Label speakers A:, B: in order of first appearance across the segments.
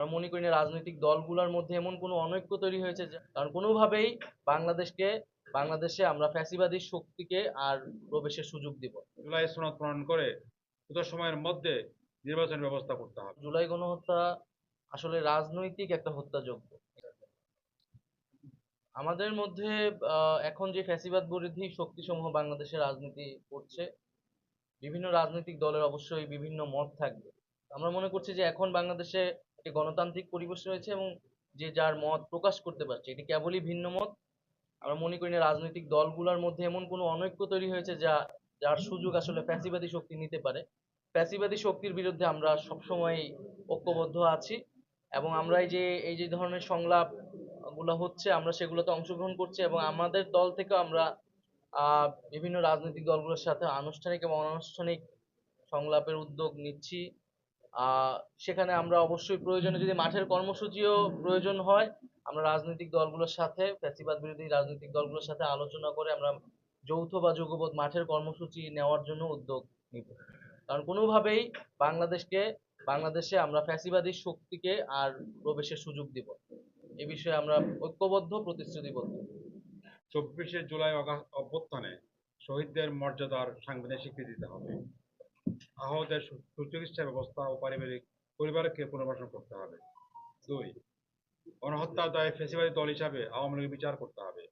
A: আমরা মনে করি না রাজনৈতিক দলগুলোর মধ্যে এমন কোনো অনৈক্য তৈরি হয়েছে যে কারণ কোনোভাবেই বাংলাদেশকে বাংলাদেশে আমরা ফ্যাসিবাদী শক্তিকে আর প্রবেশের সুযোগ দিব
B: জুলাই সনদ প্রণয়ন করে দ্রুত সময়ের মধ্যে নির্বাচন ব্যবস্থা করতে হবে।
A: জুলাই গণহত্যা আসলে রাজনৈতিক একটা হত্যাযোগ্য আমাদের মধ্যে আহ, এখন যে ফ্যাসিবাদ বিরোধী শক্তিসমূহ বাংলাদেশে রাজনীতি করছে বিভিন্ন রাজনৈতিক দলের অবশ্যই বিভিন্ন মত থাকবে। আমরা মনে করছি যে এখন বাংলাদেশে একটি গণতান্ত্রিক পরিবেশ রয়েছে এবং যে যার মত প্রকাশ করতে পারছে। এটি কেবলই ভিন্ন মত। আমরা মনে করি না রাজনৈতিক দলগুলোর মধ্যে এমন কোনো অনৈক্য তৈরি হয়েছে যা, যার সুযোগ আসলে ফ্যাসিবাদী শক্তি নিতে পারে। ফ্যাসিবাদী শক্তির বিরুদ্ধে আমরা সবসময় ঐক্যবদ্ধ আছি এবং আমরা এই যে এই যে ধরনের সংলাপগুলো হচ্ছে, আমরা সেগুলোতে অংশগ্রহণ করছি এবং আমাদের দল থেকে আমরা বিভিন্ন রাজনৈতিক দলগুলোর সাথে আনুষ্ঠানিক এবং অনানুষ্ঠানিক সংলাপের উদ্যোগ নিচ্ছি। সেখানে আমরা অবশ্যই প্রয়োজনে যদি মাঠের কর্মসূচিও প্রয়োজন হয়, আমরা রাজনৈতিক দলগুলোর সাথে, ফ্যাসিবাদ বিরোধী রাজনৈতিক দলগুলোর সাথে আলোচনা করে আমরা যৌথ বা যুগপৎ মাঠের কর্মসূচি নেওয়ার জন্য উদ্যোগ নিব। কারণ কোনোভাবেই বাংলাদেশকে, বাংলাদেশে আমরা ফ্যাসিবাদী শক্তিকে আর প্রবেশের সুযোগ দিব এ বিষয়ে আমরা ঐক্যবদ্ধ, প্রতিশ্রুতিবদ্ধ।
B: চব্বিশে জুলাই অভ্যুত্থানে শহীদদের মর্যাদার সাংবিধানিক স্বীকৃতি দিতে হবে। আহতদের সু- সুচিকিৎসা ব্যবস্থা ও পারিবারিক পরিবারকে পুনর্বাসন করতে হবে। দুই গণহত্যার দায়ে ফেসিবাদী দল হিসাবে আওয়ামী লীগের বিচার করতে হবে।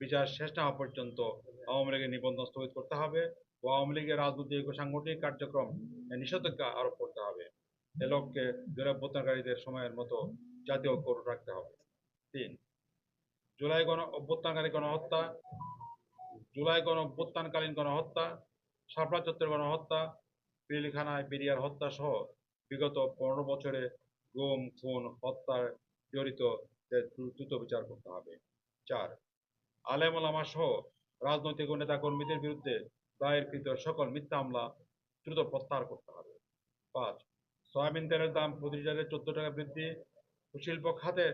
B: বিচার শেষ না হওয়া পর্যন্ত আওয়ামী লীগের নিবন্ধন স্থগিত করতে হবে ও আওয়ামী লীগের রাজনৈতিক ও সাংগঠনিক কার্যক্রম নিষেধাজ্ঞা আরোপ করতে হবে। এ লক্ষ্যে দুরাভ্যুত্থানকারীদের সময়ের মতো জাতীয় ঐক্য রাখতে হবে। তিন, জুলাই গণ অভ্যুত্থানকারী গণহত্যা, জুলাই গণ অভ্যুত্থানকালীন গণহত্যা চত্বর গণহত্যা পিলখানায় বিরিয়ার হত্যা সহ বিগত পনেরো বছরে গুম, খুন, হত্যার জড়িত দ্রুত বিচার করতে হবে। চার, আলেম ওলামা সহ রাজনৈতিক ও নেতা কর্মীদের বিরুদ্ধে দায়েরকৃত সকল মিথ্যা হামলা দ্রুত প্রত্যাহার করতে হবে। পাঁচ, সয়াবিন তেলের দাম প্রতি লিটারে চোদ্দ টাকা বৃদ্ধি। শিল্প খাতে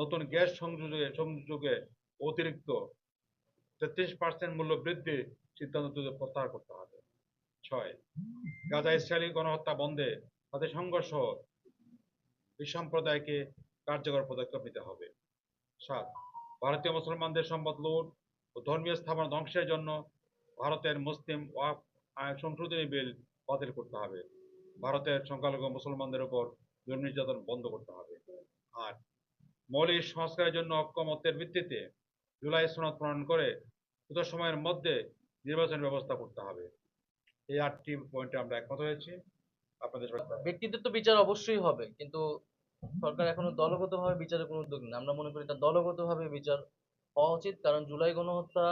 B: নতুন গ্যাস সংযোগে সংযোগে অতিরিক্ত তেত্রিশ পার্সেন্ট মূল্য বৃদ্ধি সিদ্ধান্ত প্রত্যাহার করতে হবে। ছয় গাজা ইসরায়েলি গণহত্যা বন্ধে তাদের সংঘর্ষ এই সম্প্রদায়কে কার্যকর পদক্ষেপ নিতে হবে। সাত ভারতীয় মুসলমানদের সম্পদ লুট ও ধর্মীয় স্থাপনা ধ্বংসের জন্য ভারতের মুসলিম আইন সংশোধনী বিল বাতিল করতে হবে। ভারতের সংখ্যালঘু মুসলমানদের উপর জুলুম নির্যাতন বন্ধ করতে হবে। আট মৌলিক সংস্কারের জন্য ঐক্যমত্যের ভিত্তিতে জুলাই সনদ প্রণয়ন করে দ্রুত সময়ের মধ্যে নির্বাচন ব্যবস্থা করতে হবে। এই আটটি পয়েন্টে আমরা একমত হয়েছি। আপনাদের
A: ব্যক্তিদের তো বিচার অবশ্যই হবে, কিন্তু সরকার এখনও দলগতভাবে বিচারের কোনো উদ্যোগ নেই আমরা মনে করি এটা দলগতভাবে বিচার হওয়া উচিত, কারণ জুলাই গণহত্যা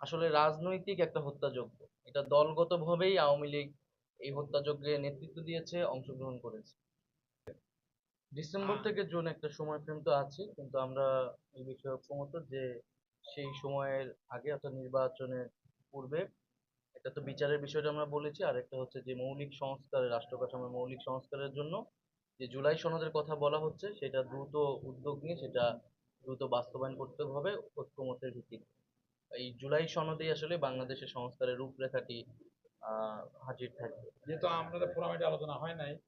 A: আসলে রাজনৈতিক একটা হত্যাযজ্ঞ। এটা দলগতভাবেই আওয়ামী লীগ এই হত্যাযজ্ঞে নেতৃত্ব দিয়েছে, অংশগ্রহণ করেছে। ডিসেম্বর থেকে জুন একটা সময় ফ্রেম তো আছে, কিন্তু আমরা এই বিষয়ে ঐক্যমত যে সেই সময়ের আগে অর্থাৎ নির্বাচনের পূর্বে তো বিচারের বিষয়টা আমরা বলেছি। আর একটা হচ্ছে যে মৌলিক সংস্কারের, রাষ্ট্র কাঠামোর মৌলিক সংস্কারের জন্য যে জুলাই সনদের কথা বলা হচ্ছে, সেটা দ্রুত উদ্যোগ নিয়ে, সেটা দ্রুত বাস্তবায়ন করতে হবে ঐক্যমতের ভিত্তিতে। এই জুলাই সনদেই আসলে বাংলাদেশের সংস্কারের রূপরেখাটি হাজির থাকবে।
B: যেহেতু আমাদের ফোরামেটে আলোচনা হয় নাই,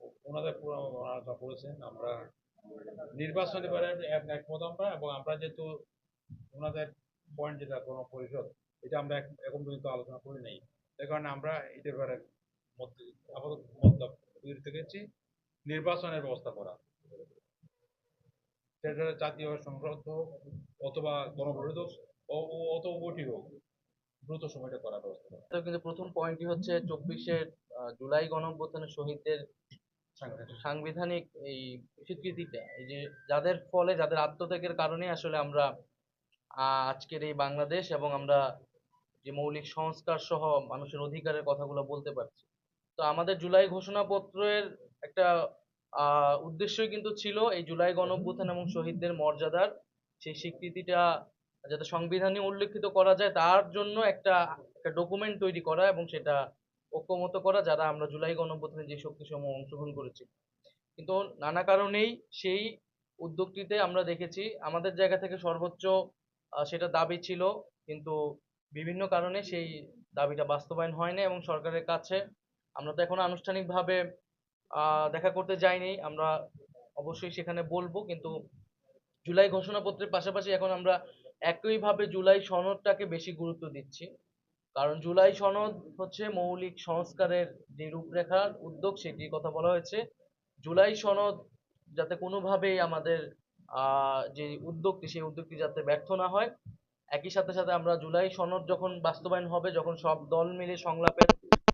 B: ওনাদের পুরো আলোচনা করেছেন আমরা নির্বাচন এবারে এক- একমত আমরা, এবং আমরা যেহেতু ওনাদের পয়েন্ট যেটা, কোনো পরিষদ এটা আমরা এখন পর্যন্ত আলোচনা করি নাই। এই কারণে আমরা এটার ব্যাপারে আপাতত মতলব থেকেছি নির্বাচনের ব্যবস্থা করা। সেটা জাতীয় সংসদ হোক অথবা গণপরিষদ হোক ও- ও- ওটি হোক দ্রুত সময়টা করার ব্যবস্থা করা।
A: কিন্তু প্রথম পয়েন্টই হচ্ছে চব্বিশের জুলাই গণঅভ্যুত্থানের শহীদদের সাংবিধানিক। এই স্বীকৃতিটা এই যে যাদের ফলে যাদের আত্মত্যাগের কারণে আসলে আমরা আজকের এই বাংলাদেশ এবং আমরা যে মৌলিক সংস্কার সহ মানুষের অধিকারের কথাগুলো বলতে পারছি। তো আমাদের জুলাই ঘোষণাপত্রের একটা উদ্দেশ্যই কিন্তু ছিল এই জুলাই গণঅভ্যুত্থান এবং শহীদদের মর্যাদার সেই স্বীকৃতিটা যাতে সংবিধানে উল্লেখিত করা যায়, তার জন্য একটা একটা ডকুমেন্ট তৈরি করা এবং সেটা ঐক্যমত করা, যারা আমরা জুলাই গণঅভ্যুত্থানে যে শক্তিসমূহ অংশগ্রহণ করেছি। কিন্তু নানা কারণেই সেই উদ্যোগটিতে আমরা দেখেছি, আমাদের জায়গা থেকে সর্বোচ্চ সেটা দাবি ছিল, কিন্তু বিভিন্ন কারণে সেই দাবিটা বাস্তবায়ন হয়নি এবং সরকারের কাছে আমরা তো এখন আনুষ্ঠানিকভাবে দেখা করতে যাইনি। আমরা অবশ্যই সেখানে বলব, কিন্তু জুলাই ঘোষণাপত্রের পাশাপাশি এখন আমরা একইভাবে জুলাই সনদটাকে বেশি গুরুত্ব দিচ্ছি। কারণ জুলাই সনদ হচ্ছে মৌলিক সংস্কারের যে রূপরেখার উদ্যোগ, সেটির কথা বলা হয়েছে। জুলাই সনদ যাতে কোনোভাবেই আমাদের যে উদ্যোগটি, সেই উদ্যোগটি যাতে ব্যর্থ না হয় একই সাথে সাথে আমরা জুলাই সনদ যখন বাস্তবায়ন হবে যখন সব দল মিলে সংলাপের